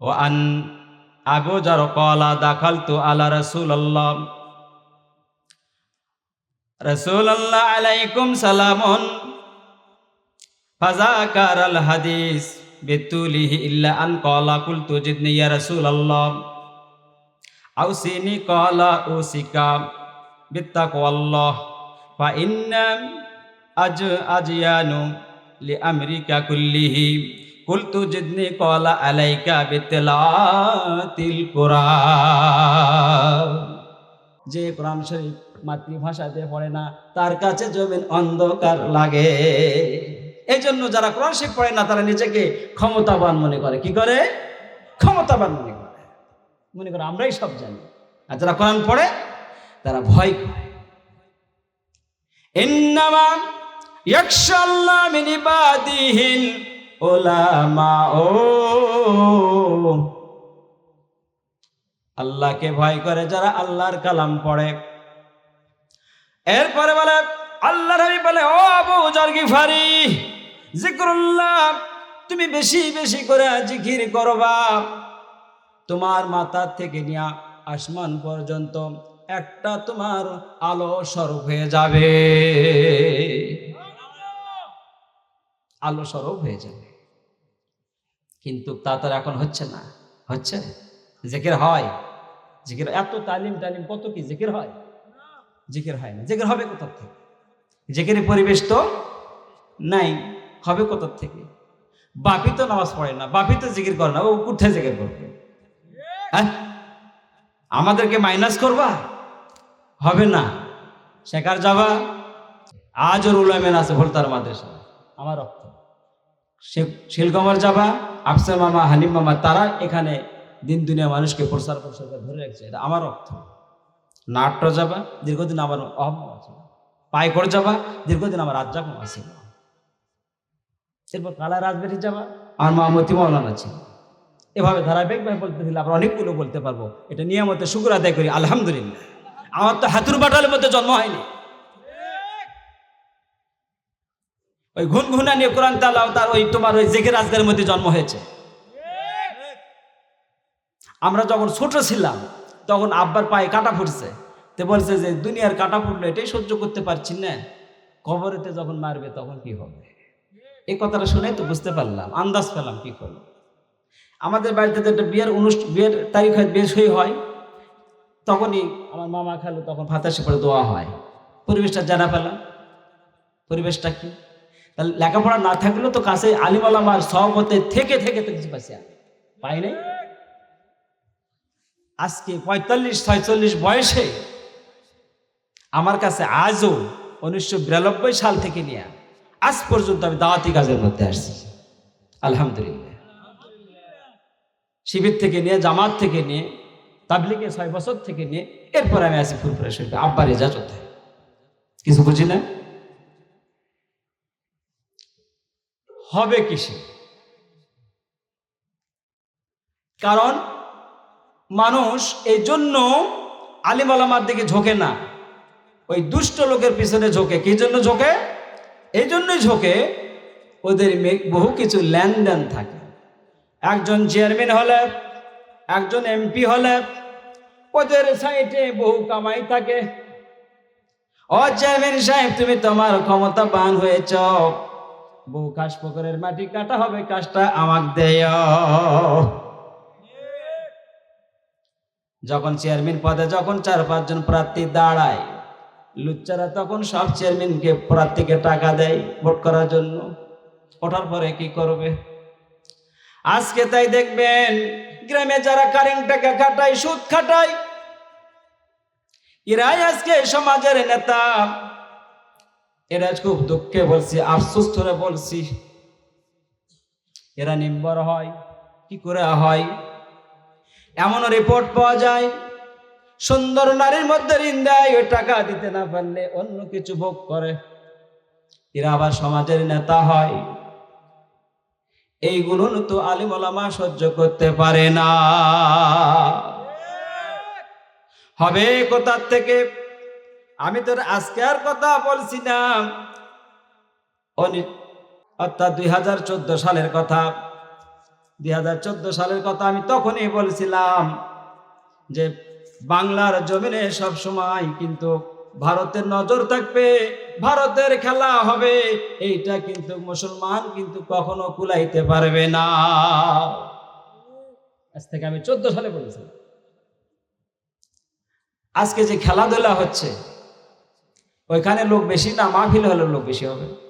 ও আন Abu jar কলা দাখাল তু আলা রসুল আল্লাহ রসুল আল্লাহ আলাইকুম সালামুন। ফাজাকার আল হাদিস, বেতুলিহি ইল্লা আন কলা কুল তুজিদনি ইয়া রসুল আল্লাহ আউসিনি কলা উসিকা বিত্তাকওয়াল্লাহ ফা ইন্না আজ আজিয়ানু লি আমেরিকা কুল্লিহি। কুলতু জিদনি কলা আলাইকা বিতলাতিল কোরআন। যে কোরআন শরীফ মাতৃভাষাতে পড়ে না, তার কাছে জমিন অন্ধকার লাগে। এই জন্য যারা কোরআন শরীফ পড়ে না, তারা নিজেকে ক্ষমতাবান মনে করে। কি করে? ক্ষমতাবান মনে করে। মনে করে আমরাই সব জানি। আর যারা কোরআন পড়ে, তারা ভয় করে। ইন্নামা ইয়াকশাল্লাহ মিন উলামা ও। আল্লাহকে ভয় করে যারা আল্লাহর কালাম পড়ে। এরপরে বলে, আল্লাহ নবী বলে, ও আবু জার গিফারি জিক্রুল্লাহ তুমি বেশি বেশি করে জিকির করবা। তোমার মাথার থেকে নিয়ে আসমান পর্যন্ত একটা তোমার আলো স্বরূপ হয়ে যাবে। আলো স্বরূপ হয়ে যাবে। কিন্তু তা তার এখন হচ্ছে না। হচ্ছে? জেকের হয়? জিকির এত তালিম তালিম কত কি জিকির হয়? জিকির হয় না। জিকির হবে কোথার থেকে? জিকিরের পরিবেশ তো নাই। হবে কোথার থেকে? বাপি তো নামাজ পড়ে না। বাপি তো জিকির করে না। ও কোথায় জিকির করবে। হ্যাঁ? আমাদেরকে মাইনাস করবা? হবে না। শেখার যাবা আজও রুলামেন আছে ভোলতার মাদ্রাসা আমার রক্ত। শিলকমর যাবা, আফসার মামা হানিম মামা, তারা এখানে দিন দুনিয়া মানুষকে প্রসার প্রসার ধরে রাখছে। এটা আমার অর্থ নাট্য যাবা, দীর্ঘদিন আমার অহম আছে। পায়ে করে যাবা, দীর্ঘদিন আমার রাজ্জাকম আছে। এরপর কালা রাজবাড়ি যাবা আমার মহামতি মৌলানা ছিল। এভাবে ধারাবাহিকভাবে বলতে দিলে আমরা অনেকগুলো বলতে পারব। এটা নিয়মতে শুক্র আদায় করি, আলহামদুলিল্লাহ। আমার তো হাতুর বাটালের মধ্যে জন্ম হয়নি। ওই ঘুন ঘুনা নিয়ে কোরআন তালাও তার ওই তোমার ওই জেগে রাজগারের মধ্যে জন্ম হয়েছে। আমরা যখন ছোট ছিলাম, তখন আব্বার পায়ে কাটা ফুটছে। তো বলছে যে, দুনিয়ার কাটা ফুটলো এটাই সহ্য করতে পারছি না। কবরেতে যখন মারবে তখন কি হবে? এই কথাটা শুনে তো বুঝতে পারলাম, আন্দাজ পেলাম কি করল আমাদের বাড়িতে তো একটা বিয়ের অনুষ্ঠান, বিয়ের তারিখ হয়, বিয়ে সই হয়। তখনই আমার মামা খালু তখন ফাতাসি পড়ে দোয়া হয়। পরিবেশটা জানা পেলাম। পরিবেশটা কি? তাহলে লেখাপড়া না থাকলেও তো কাছে আলিম আলামার সহমতে থেকে থেকে তো কিছু পাইছি। পাই নাই? আজকে পঁয়তাল্লিশ, ছয়চল্লিশ বয়সে আমার কাছে আজও উনিশশো বিরানব্বই সাল থেকে নিয়ে আজ পর্যন্ত আমি দাওয়াতি কাজের মধ্যে আসছি। আলহামদুলিল্লাহ। শিবির থেকে নিয়ে, জামাত থেকে নিয়ে, তাবলিগে ছয় বছর থেকে নিয়ে, এরপর আমি আছি ফুরফুরা শরীফে। আব্বার ইজাজতে কিছু বুঝি না? হবে কিসে? কারণ মানুষ এই জন্য আলিম আলামার দিকে ঝোঁকে না। ওই দুষ্ট লোকের পিছনে ঝোঁকে। কি জন্য ঝোঁকে? এই জন্যই ঝোঁকে ওদের বহু কিছু লেনদেন থাকে। একজন চেয়ারম্যান হলে, একজন এমপি হলে ওদের সাইডে বহু কামাই থাকে। ও চেয়ারম্যান সাহেব, তুমি তোমার ক্ষমতা বান হয়েছ। বহু কাশ পুকুরের মাটি কাটা হবে কাজটা আমাক দেয়। যখন চেয়ারম্যান পদে যখন চার পাঁচজন প্রার্থী দাঁড়ায়, লুচ্চারা তখন সব চেয়ারম্যানকে প্রার্থীকে টাকা দেয় ভোট করার জন্য। ওঠার পরে কি করবে? আজকে তাই দেখবেন, গ্রামে যারা কারেন্ট টাকা খাটায়, সুদ খাটায়, এরাই আজকে সমাজের নেতা। এরা খুব দুঃখে বলছি, আফসোস করে বলছি। এরা নিম্বর হয়, কি করে হয়? এমন রিপোর্ট পাওয়া যায়, সুন্দর নারীর মধ্যে ঋণ দেয়, ওই টাকা দিতে না পারলে অন্য কিছু ভোগ করে। এরা আবার সমাজের নেতা হয়। এইগুলো তো আলিম ওলামা সহ্য করতে পারে না। হবে কোথার থেকে? আমি তোর আজকে আর কথা বলছি না অর্থাৎ দুই হাজার চোদ্দ সালের কথা। দুই হাজার চোদ্দ সালের কথা আমি তখনই বলছিলাম যে বাংলার জমিনে সব সময় কিন্তু ভারতের নজর থাকবে, ভারতের খেলা হবে। এইটা কিন্তু মুসলমান কিন্তু কখনো কুলাইতে পারবে না। আজ থেকে আমি চোদ্দ সালে বলেছিলাম। আজকে যে খেলাধুলা হচ্ছে ওইখানে লোক বেশি না, মাহফিল হলে লোক বেশি হবে।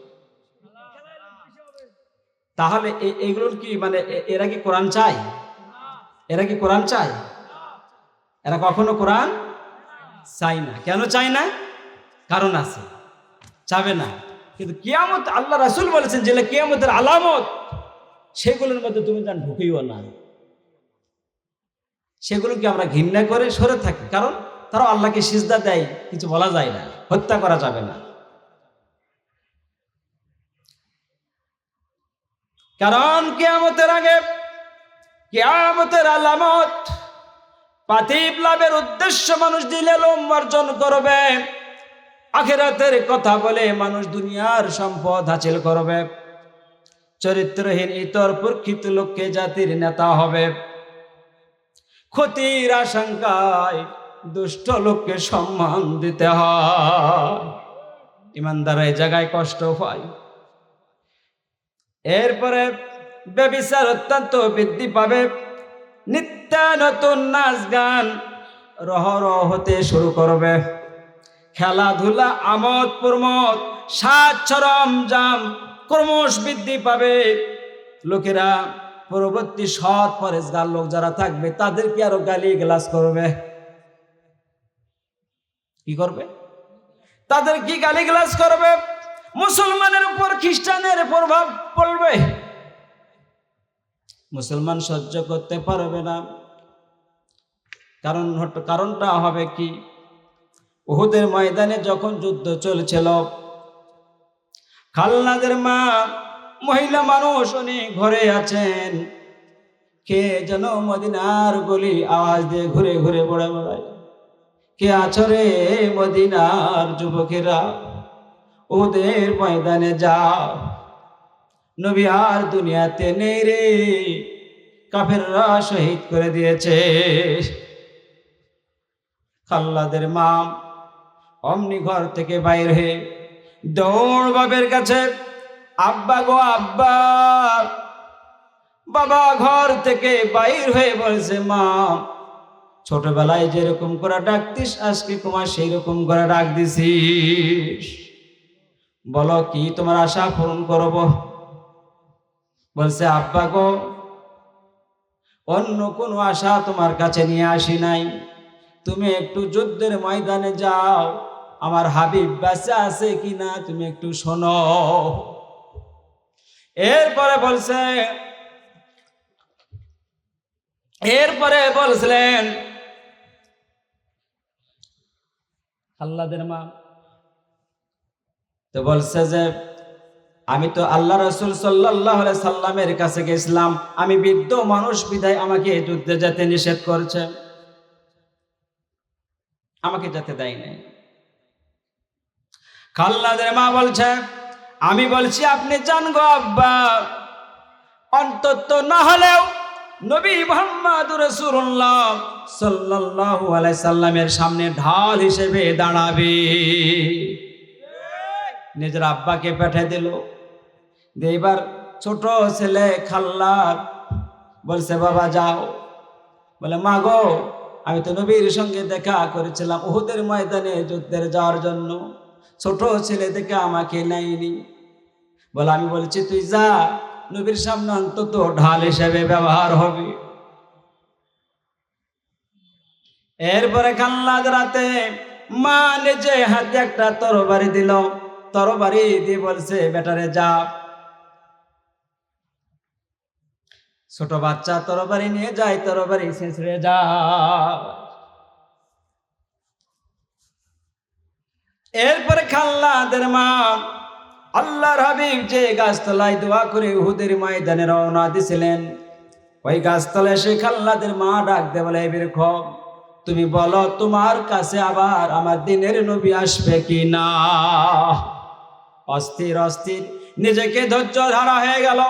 তাহলে এ- এগুলোর কি মানে এরা কি কোরআন চায়? এরা কি কোরআন চায়? এরা কখনো কোরআন চায় না। কেন চায় না? কারণ আছে। চাবে না। কিন্তু কিয়ামত আল্লাহ রাসুল বলেছেন যে, কিয়ামতের আলামত, সেগুলোর মধ্যে তুমি যান ঢুকিও না। সেগুলোকে আমরা ঘৃণা করে সরে থাকি। কারণ তারা আল্লাহকে সিজদা দেয়, কিছু বলা যায় না। হত্যা করা যাবে না। কারণ কেয়ামতের আগে কেয়ামতের আলামত পাতিব লাভের উদ্দেশ্য মানুষ দিলে অর্জন করবে। আখেরাতের কথা বলে মানুষ দুনিয়ার সম্পদ হাসিল করবে। চরিত্রহীন ইতর প্রকৃত লোককে জাতির নেতা হবে। ক্ষতির আশঙ্কায় দুষ্ট লোককে সম্মান দিতে হয়। ইমানদার এই জায়গায় কষ্ট পায় এরপরে ব্যবিচার অত্যন্ত বৃদ্ধি পাবে। নিত্য নতুন নাচ গান রহ হতে শুরু করবে। খেলাধুলা, আমোদ, প্রমোদ সাত চরম জাম ক্রমশ বৃদ্ধি পাবে। লোকেরা পরবর্তী সৎ পরেজগার লোক যারা থাকবে, তাদেরকে আরও গালি গ্লাস করবে। কি করবে? তাদের কি গালি গ্লাস করবে? মুসলমানের উপর খ্রিস্টানের প্রভাব পড়বে? মুসলমান সহ্য করতে পারবে না। কারণ কারণটা হবে কি? উহুদের ময়দানে যখন যুদ্ধ চলছিল, খালনাদের মা মহিলা মানুষ উনি ঘরে আছেন। কে যেন মদিনার গলি আওয়াজ দিয়ে ঘুরে ঘুরে বড়ে বেড়ায়। কে আছো রে মদিনার যুবকেরা? ওদের ময়দানে যাও। নবী আর দুনিয়াতে নেই রে। কাফেররা শহীদ করে দিয়েছে। খাল্লাদের মা অমনি ঘর থেকে বাইর হয়ে দৌড় বাবের কাছে, আব্বা গো, আব্বা। বাবা ঘর থেকে বাইর হয়ে বলছে, মা ছোটবেলায় যেরকম করে ডাকতিস, আজকে তোমার সেই রকম করে ডাক দিছিস। বলো, কি তোমার আশা পূরণ করব? বলছে, আব্বা গো, অন্য কোনো আশা তোমার কাছে নিয়ে আসি নাই। তুমি একটু যুদ্ধের ময়দানে যাও, আমার হাবিব বেঁচে আছে কিনা তুমি একটু শোনো। এরপরে বলছে, এরপরে বলছিলেন আল্লাদের মা। তো বলছে যে, আমি তো আল্লাহ রসুল সাল্লাহ সাল্লামের কাছে গেছিলাম, আমি বৃদ্ধ মানুষ বিদায় আমাকে যুদ্ধে যেতে নিষেধ করছে। আমাকে যেতে দেয় নাই। খাল্লাদের মা বলছে, আমি বলছি, আপনি যান গো আব্বা, অন্তত না হলেও নবী মোহাম্মদ রসুল্লাহ আলাইহি সাল্লামের সামনে ঢাল হিসেবে দাঁড়াবে। নিজের আব্বাকে পাঠিয়ে দিল। এবার ছোট ছেলে খাল্লা বলছে, বাবা, যাও। বলে, মা গো, আমি তো নবীর সঙ্গে দেখা করেছিলাম উহুদের ময়দানে যুদ্ধের যাওয়ার জন্য। ছোট ছেলে দেখে আমাকে নেয়নি। বলে, আমি বলছি, তুই যা। নবীর সামনে অন্তত ঢাল হিসেবে ব্যবহার হবে। এরপরে খাল্লাদ রাতে মা নিজে হাতে একটা তরবারি দিল। তরবারি দিয়ে বলছে, বেটারে যা। ছোট বাচ্চা তরবারি নিয়ে যায়, তরবারি ছেঁচড়ে যা এরপরে খাল্লাদের মা আল্লাহর হাবিব যে গাছতলায় দোয়া করে উহুদের ময়দানে রওনা দিছিলেন, ওই গাছতলায় সে খাল্লাদের মা ডাক দে বলে এরকম তুমি বলো তোমার কাছে আবার আমার দিনের নবী আসবে কি না অস্থির অস্থির, নিজেকে ধৈর্য ধারা হয়ে গেল।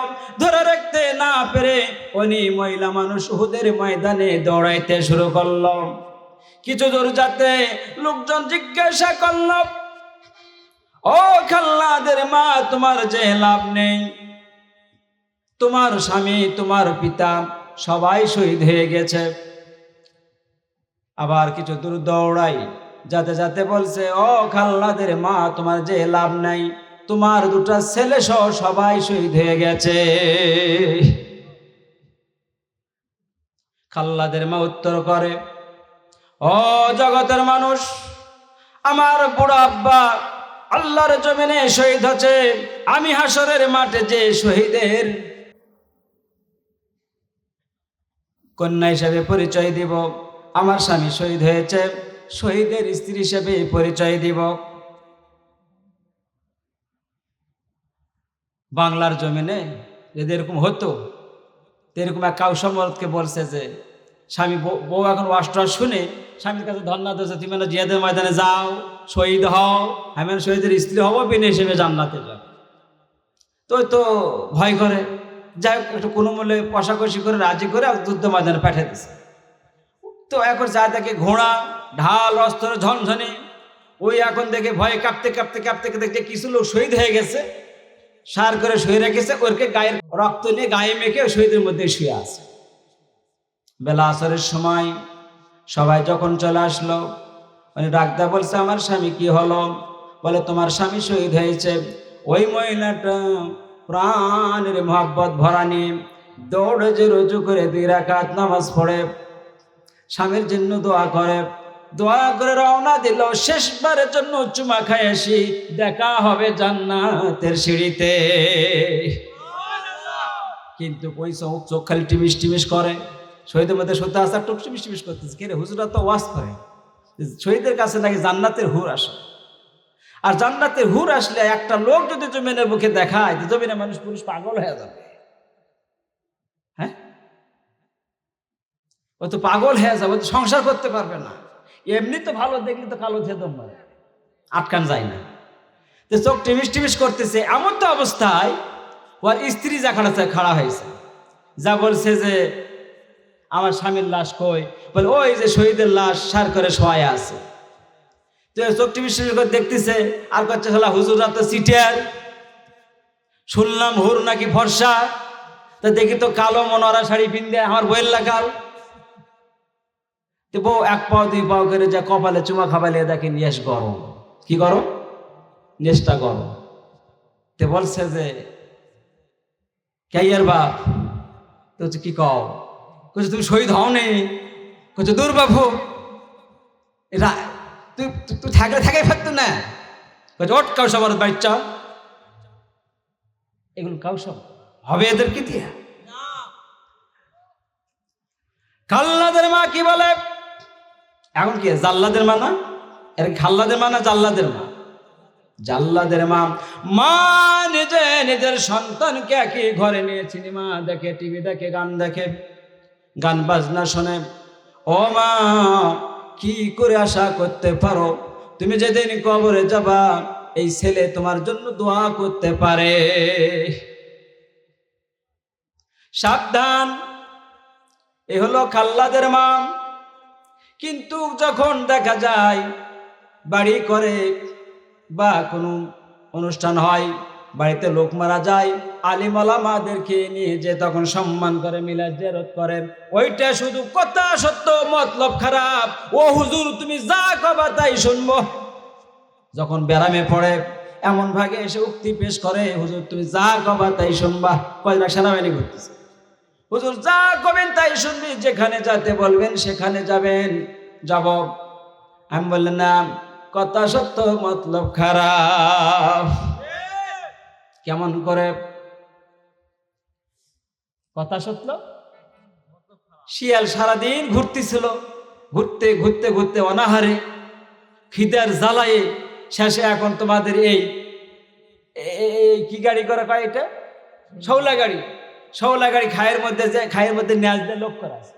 ধরে রাখতে না পেরে উনি মহিলা মানুষ হুদের ময়দানে দৌড়াইতে শুরু করল। কিছু দূর যাতে লোকজন জিজ্ঞাসা করল ও খাল্লাদের মা, তোমার যে লাভ নেই। তোমার স্বামী, তোমার পিতা সবাই শহীদ হয়ে গেছে। আবার কিছু দূর দৌড়াই, যাতে যাতে বলছে, ও খাল্লাদের মা, তোমার যে লাভ নাই, তোমার দুটা ছেলে সহ সবাই শহীদ হয়ে গেছে। খাল্লাদের মা উত্তর করে, ও জগতের মানুষ, আমার বুড়ো আব্বা আল্লাহর জমিনে শহীদ হচ্ছে। আমি হাসরের মাঠে যে শহীদের কন্যা হিসেবে পরিচয় দিব, আমার স্বামী শহীদ হয়েছে, শহীদের স্ত্রী হিসেবে পরিচয় দিব। বাংলার জমিনে যদি এরকম হতো এরকম এক কাউসমরকে বলছে যে স্বামী বউ- এখন ওয়াস্টার শুনে স্বামীর কাছে ধন্যবাদ দিয়েছে, তুমি না জিয়াদের ময়দানে যাও, শহীদ হও আমি শহীদের স্ত্রী হব, বিনা হিসেবে জান্নাতে যাও। তো তো ভয় করে। যাই হোক, একটু কোনো মূল্যে কষাকষি করে, রাজি করে যুদ্ধ ময়দানে পাঠিয়ে দিছে। তো এখন যা দেখে ঘোড়া, ঢাল, অস্ত্র, ঝনঝনে, ওই এখন দেখে ভয়ে কাঁপতে কাঁপতে কাঁপতে দেখছে কিছু লোক শহীদ হয়ে গেছে। সার করে শুয়ে রেখেছে, ওরকে গায়ের রক্ত নিয়ে গায়ে মেখে শহীদের মধ্যে শুয়ে আছে। বেলা আসরের সময় সবাই যখন চলে আসলো মানে ডাক্তার বলছে, আমার স্বামী কি হলো? বলে, তোমার স্বামী শহীদ হয়েছে। ওই মহিলাটা প্রাণের মহাব্বত ভরা নিয়ে দৌড়ে যে রুজু করে দুই রাকাত নামাজ পড়ে, স্বামীর জন্য দোয়া করে। দোয়া করে রওনা দিল, শেষবারের জন্য চুমা খাই আসি, দেখা হবে জান্নাতের সিঁড়িতে। কিন্তু ওই চোখ খালি টিমিস টিমিস করে। শহীদের মধ্যে সত্য আসার টুক টিমিস টিমিস করতেছে। কে রে, হুজুরা তো ওয়াজ করে। শহীদের কাছে নাকি জান্নাতের হুর আসে। আর জান্নাতের হুর আসলে একটা লোক যদি জমিনের মুখে দেখায়, তো জমিনে মানুষ পুরুষ পাগল হয়ে যাবে। হ্যাঁ? ও তো পাগল হয়ে যাবে তো সংসার করতে পারবে না। এমনি তো ভালো, দেখলে তো কালো থেদম মারে। আটকান যায় না। তো চোখ টিমিস টিমিস করতেছে, এমন তো অবস্থায়, ওর স্ত্রী যা খাড়া খাড়া হয়েছে। যা বলছে যে আমার স্বামীর লাশ কই? বলে, ওই যে শহীদের লাশ, সার করে শোয়া আছে। তো চোখ টিমিস করে দেখতেছে, আর করছে শালা হুজুরা তো সিটিয়ার শুনলাম, হুর নাকি ফর্সা? তা দেখি তো কালো মনোরা শাড়ি পিন্দে আমার বইয়ের লাগাল। তো বউ এক পাও, দুই পাও করে যা কপালে চুমা খাবালে দেখে নিয়েস গরম। কি গরম? নেশটা গরম। তে বলছে যে ক্যাইয়ার বাপ? তো কি কও? কইছে, তুমি শহীদ হও নি কইছে, দূর বাবু তুই, তুই- থাকলে থাকাই পারতো না। কইছে ওট কাউ সবার বাচ্চা। এগুলো কাউ সব হবে এদের কি দিয়া? খাল্লাদের মা কি বলে? এখন কি, জাল্লাদের মা না? এর খাল্লাদের মা না জাল্লাদের মা? জাল্লাদের মা। মা নিজে নিজের সন্তানকে একই ঘরে নিয়ে সিনেমা দেখে, টিভি দেখে, গান দেখে। গান বাজনা শোনে। ও মা, কি করে আশা করতে পারো? তুমি যেদিন কবরে যাবা, এই ছেলে তোমার জন্য দোয়া করতে পারে। সাবধান, এ হলো খাল্লাদের মা। কিন্তু যখন দেখা যায়, বাড়ি করে বা কোনো অনুষ্ঠান হয় বাড়িতে লোক মারা যায় আলিমালা মাদেরকে নিয়ে যে তখন সম্মান করে, মিলাদ জেরত করে। ওইটা শুধু কথা সত্য, মতলব খারাপ। ও হুজুর, তুমি যা কবা তাই শুনব। যখন ব্যারামে পড়ে, এমন ভাগে এসে উক্তি পেশ করে, হুজুর, তুমি যা কবা তাই শুনবা। কয়টা সেনাবাহিনী ঘুরতেছে হুজুর, যা কবেন তাই শুনবি, যেখানে যাতে বলবেন, সেখানে যাবেন। যাব। আমি বললেন না, কথা সত্য, মতলব খারাপ। কেমন করে কথা সত্য? শিয়াল সারাদিন ঘুরতেছিল, ঘুরতে ঘুরতে ঘুরতে অনাহারে, খিদার জ্বালায়ে শেষে এখন তোমাদের এই কি গাড়ি করে কয় এটা? শৌলা গাড়ি। শৌলা গাড়ি খায়ের মধ্যে যে, খায়ের মধ্যে ন্যাজ দিয়ে লোক করা আছে।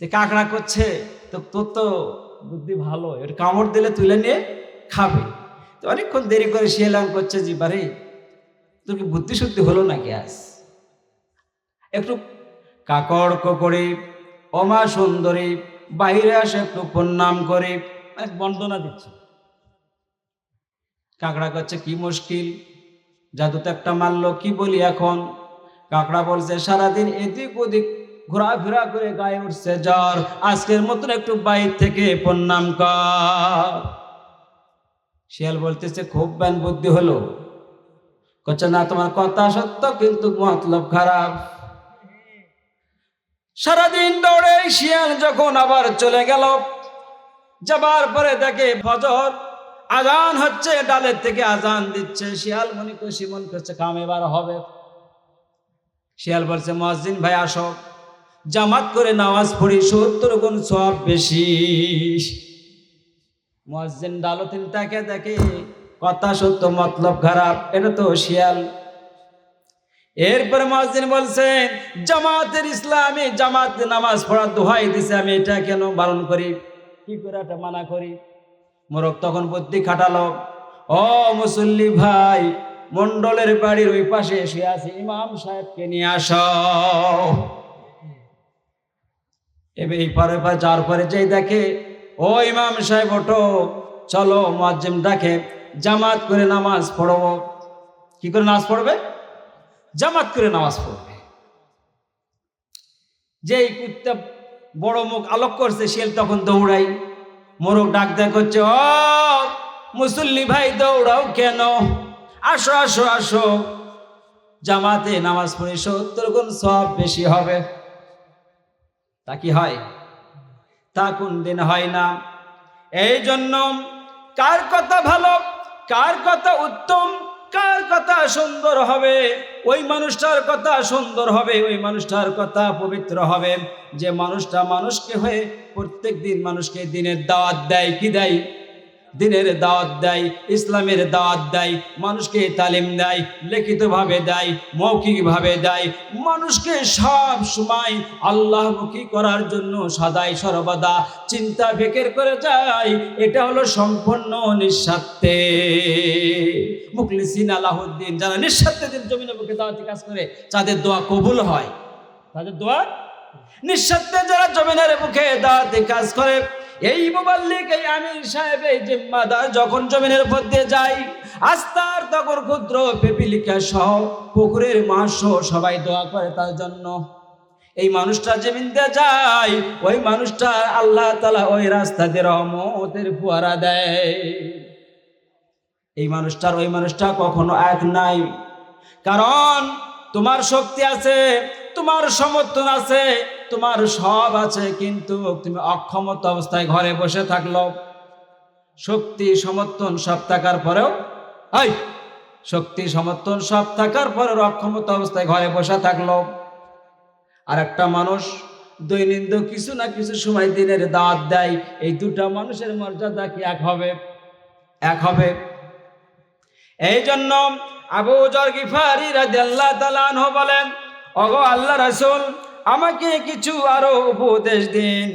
যে কাঁকড়া করছে, তো তোর তো বুদ্ধি ভালো এটা কামড় দিলে তুলে নিয়ে খাবে। তো অনেকক্ষণ দেরি করে শিয়ালাম করছে জি, বারে। তোর কি বুদ্ধি শুদ্ধি হলো নাকি আজ? একটু কাকড় ককড়ি, অমা সুন্দরী, বাইরে আসে একটু প্রণাম করে এক বন্দনা দিচ্ছে। কাকড়া করছে, কি মুশকিল, জাদু তো একটা মারলো, কি বলি এখন? কাকড়া বলছে, সারাদিন এদিক ওদিক ঘোরাফেরা করে গায়ে উঠছে জ্বর, আজকের মতন একটু বাইর থেকে প্রণাম কর। শিয়াল বলতেছে, খুব ব্যান বুদ্ধি হলো। করছে না, তোমার কথা সত্য, কিন্তু মতলব খারাপ। সারাদিন দৌড়ে শিয়াল যখন আবার চলে গেল, যাবার পরে দেখে ফজর, আজান হচ্ছে, ডালের থেকে আজান দিচ্ছে। শিয়াল মনে খুশি, মন করছে কাম এবার হবে। শিয়াল বলছে মসজিদ ভাই, আসো। জামাত করে নামাজ পড়ি, সত্তর গুণ সব বেশি। মসজিদ ডালো তিনি তাকে দেখে কথা, সত্য, মতলব খারাপ, এটা তো শিয়াল। এরপরে মসজিদ বলছেন, জামাতের ইসলামে জামাত নামাজ পড়ার দোহাই দিছে, আমি এটা কেন বারণ করি? কি করে এটা মানা করি? মোরক তখন বুদ্ধি খাটালো, ও মুসল্লি ভাই মন্ডলের বাড়ির ওই পাশে এসে আছে, ইমাম সাহেবকে নিয়ে আস। এবার এই পারে পারে যার পরে যেই দেখে, ও ইমাম সাহেব, ওঠো, চলো মুয়াজ্জিম ডাকে। জামাত করে নামাজ পড়ব। কি করে নামাজ পড়বে? জামাত করে নামাজ পড়বে। যেই কুত্তা বড় মুখ আলোক করছে সে তখন দৌড়াই মোরগ ডাক দেখ হচ্ছে ও, মুসল্লি ভাই, দৌড়াও কেন? আসো আসো আসো। জামাতে নামাজ পড়ে সত্তর গুণ সব বেশি হবে। তা কি হয়? তা কোন দিন হয় না। এই জন্য কার কথা ভালো? কার কথা উত্তম, কার কথা সুন্দর হবে? ওই মানুষটার কথা সুন্দর হবে, ওই মানুষটার কথা পবিত্র হবে। যে মানুষটা মানুষকে হয়ে প্রত্যেক দিন মানুষকে দিনের দাওয়াত দেয়, কি দেয়? দিনের দাওয়াত দেয়, ইসলামের দাওয়াত দেয়, মানুষকে তালিম দেয়, লিখিতভাবে দেয়, মৌখিকভাবে দেয়। মানুষকে সব সময় আল্লাহমুখী করার জন্য সদাই সর্বদা চিন্তা ফেকের করে যায়। এটা হলো সম্পূর্ণ নিঃস্বার্থে। মুখলিসিন আলাহউদ্দিন যারা নিঃস্বার্থে দিন জমিনে বুকে দাওয়াতি কাজ করে, তাদের দোয়া কবুল হয়। তাদের দোয়া? নিঃস্বার্থে যারা জমিনের মুখে দাওয়াতি কাজ করে এই মোবাল্লিক এই আমির সাহেব, এই জিম্মাদার যখন জমিনের উপর দিয়ে যায়, আস্তার তখন ক্ষুদ্র পেপিলিকা সহ পুকুরের মাস সবাই দোয়া করে তার জন্য। এই মানুষটা জমিন দিয়ে যায়, ওই মানুষটা আল্লাহ তালা ওই রাস্তা দিয়ে রহমতের ফুয়ারা দেয়। এই মানুষটার, ওই মানুষটা কখনো এক নাই। কারণ তোমার শক্তি আছে, তোমার সমর্থন আছে তোমার সব আছে, কিন্তু তুমি অক্ষমত অবস্থায় ঘরে বসে থাকল। শক্তি সমর্থন সব থাকার পরেও, হাই! শক্তি সমর্থন সব থাকার পরেও অক্ষমত অবস্থায় ঘরে বসে থাকল। আর একটা মানুষ দৈনন্দিন কিছু না কিছু সময় দিনের দাঁত দেয়। এই দুটা মানুষের মর্যাদা কি এক হবে? এক হবে। এই জন্য আবু জর গিফারি তাআলা আনহু বলেন, ওগো আল্লাহ রাসূল আমাকে কিছু আরও উপদেশ দিন।